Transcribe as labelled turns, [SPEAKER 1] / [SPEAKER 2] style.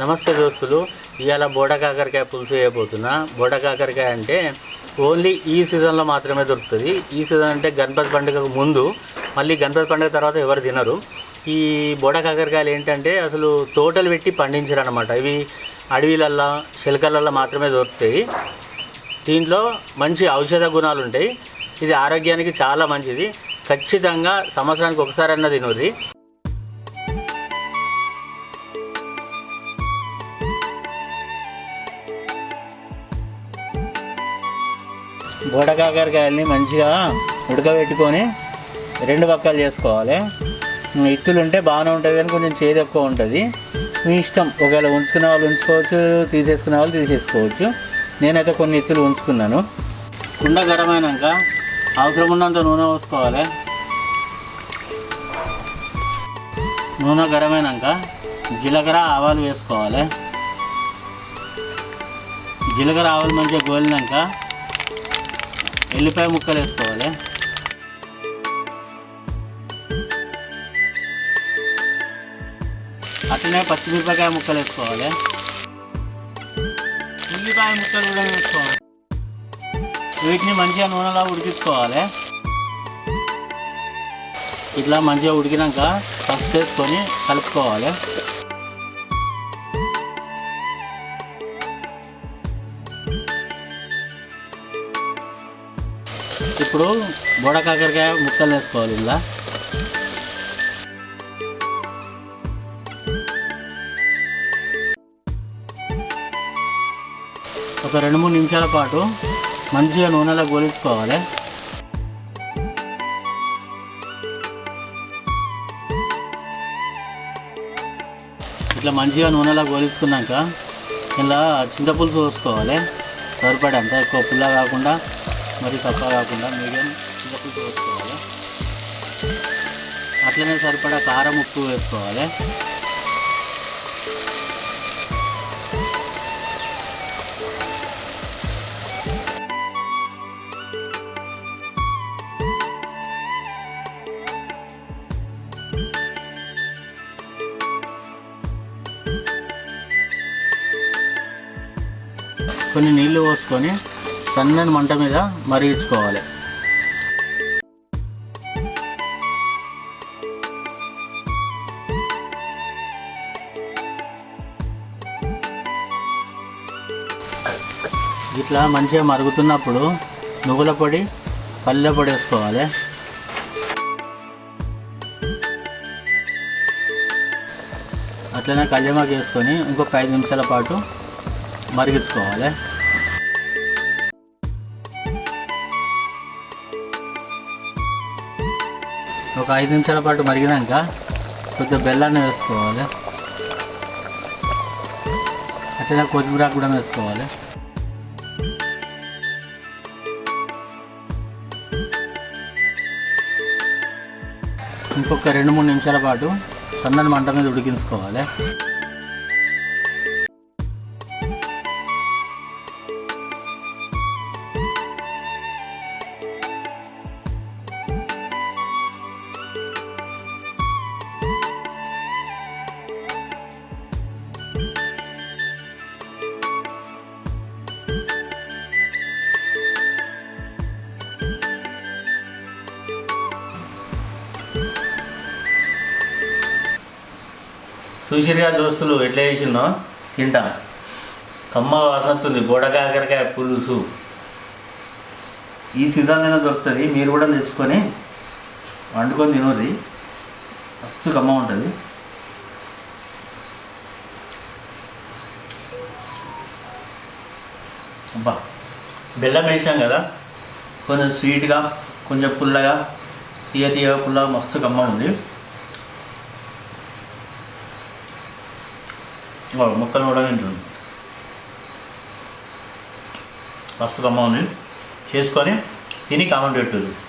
[SPEAKER 1] నమస్తే దోస్తులు ఇవాళ బోడ కాకరకాయ పులుసు వేయబోతున్నా బోడ కాకరకాయ అంటే ఓన్లీ ఈ సీజన్లో మాత్రమే దొరుకుతుంది. ఈ సీజన్ అంటే గణపతి పండుగకు ముందు మళ్ళీ గణపతి పండుగ తర్వాత ఎవరు తినరు. ఈ బోడ కాకరకాయలు ఏంటంటే అసలు తోటలు పెట్టి పండించరు అనమాట ఇవి అడవిలల్లో శిలకలల్లో మాత్రమే దొరుకుతాయి. దీంట్లో మంచి ఔషధ గుణాలు ఉంటాయి. ఇది ఆరోగ్యానికి చాలా మంచిది. ఖచ్చితంగా సంవత్సరానికి ఒకసారి అన్న తినూరి బోడకాకరకాయల్ని మంచిగా ఉడకబెట్టుకొని రెండు పక్కలు చేసుకోవాలి. ఇత్తులు ఉంటే బాగానే ఉంటుంది కానీ కొంచెం చేదు ఎక్కువ ఉంటుంది. మీ ఇష్టం. ఒకవేళ ఉంచుకునే వాళ్ళు ఉంచుకోవచ్చు తీసేసుకునే వాళ్ళు తీసేసుకోవచ్చు. నేనైతే కొన్ని ఇత్తులు ఉంచుకున్నాను. కుండ గరమైనాక అవసరం ఉన్నంత నూనె పోసుకోవాలి. నూనె గరమైనాక జీలకర్ర ఆవాలు వేసుకోవాలి. జీలకర్ర ఆవాలు మంచిగా గోలినాక ఎల్లిపాయ ముక్కలు వేసుకోవాలి. అట్లనే పచ్చిమిరపకాయ ముక్కలు వేసుకోవాలి. ఉల్లిపాయ ముక్కలు కూడా వేసుకోవాలి. వీటిని మంచిగా నూనెలో ఉడికించుకోవాలి. ఇట్లా మంచిగా ఉడికినాక పసుపు వేసుకొని కలుపుకోవాలి. ఇప్పుడు బోడ కాకరకాయ ముక్కలు వేసుకోవాలి ఇలా ఒక రెండు మూడు నిమిషాల పాటు మంచిగా నూనెలో గోలించుకోవాలి. ఇట్లా మంచిగా నూనెలో గోలించుకున్నాక ఇలా చింతపులుసు పోసుకోవాలి. సరిపడంత ఎక్కువ పుల్ల కాకుండా మరి తక్కువ కాకుండా మీడియం చింతపులుసు వేసుకోవాలి. అట్లనే సరిపడా కారం ఉప్పు వేసుకోవాలి. కొన్ని నీళ్ళు పోసుకొని సన్నని మంట మీద మరిగించుకోవాలి. ఇట్లా మంచిగా మరుగుతున్నప్పుడు నువ్వుల పొడి పల్లె పొడి వేసుకోవాలి. అట్లనే కళ్యమాకు వేసుకొని ఇంకొక ఐదు నిమిషాల పాటు మరిగించుకోవాలి. ఒక ఐదు నిమిషాల పాటు మరిగినాక కొద్దిగా బెల్లాన్ని వేసుకోవాలి. అట్లనే కొత్తిమీర కూడా వేసుకోవాలి. ఇంకొక రెండు మూడు నిమిషాల పాటు సన్నని మంట మీద ఉడికించుకోవాలి. చూసిరుగా దోస్తులు ఎట్లా చేసినో తింటాం. కమ్మ వసంతుంది బోడకాకరకాయ పులుసు. ఈ సీజన్లోనే దొరుకుతుంది మీరు కూడా తెచ్చుకొని వండుకొని తినోరి మస్తు కమ్మ ఉంటుంది. అబ్బా బెల్లం వేసాం కదా కొంచెం స్వీట్గా కొంచెం పుల్లగా తీయ తీయగా పుల్లగా మస్తు కమ్మ ఉంది. ముక్కలు కూడా తింటుంది మస్తు కమ్మ ఉంది. చేసుకొని తిని కామెంట్ పెట్టు.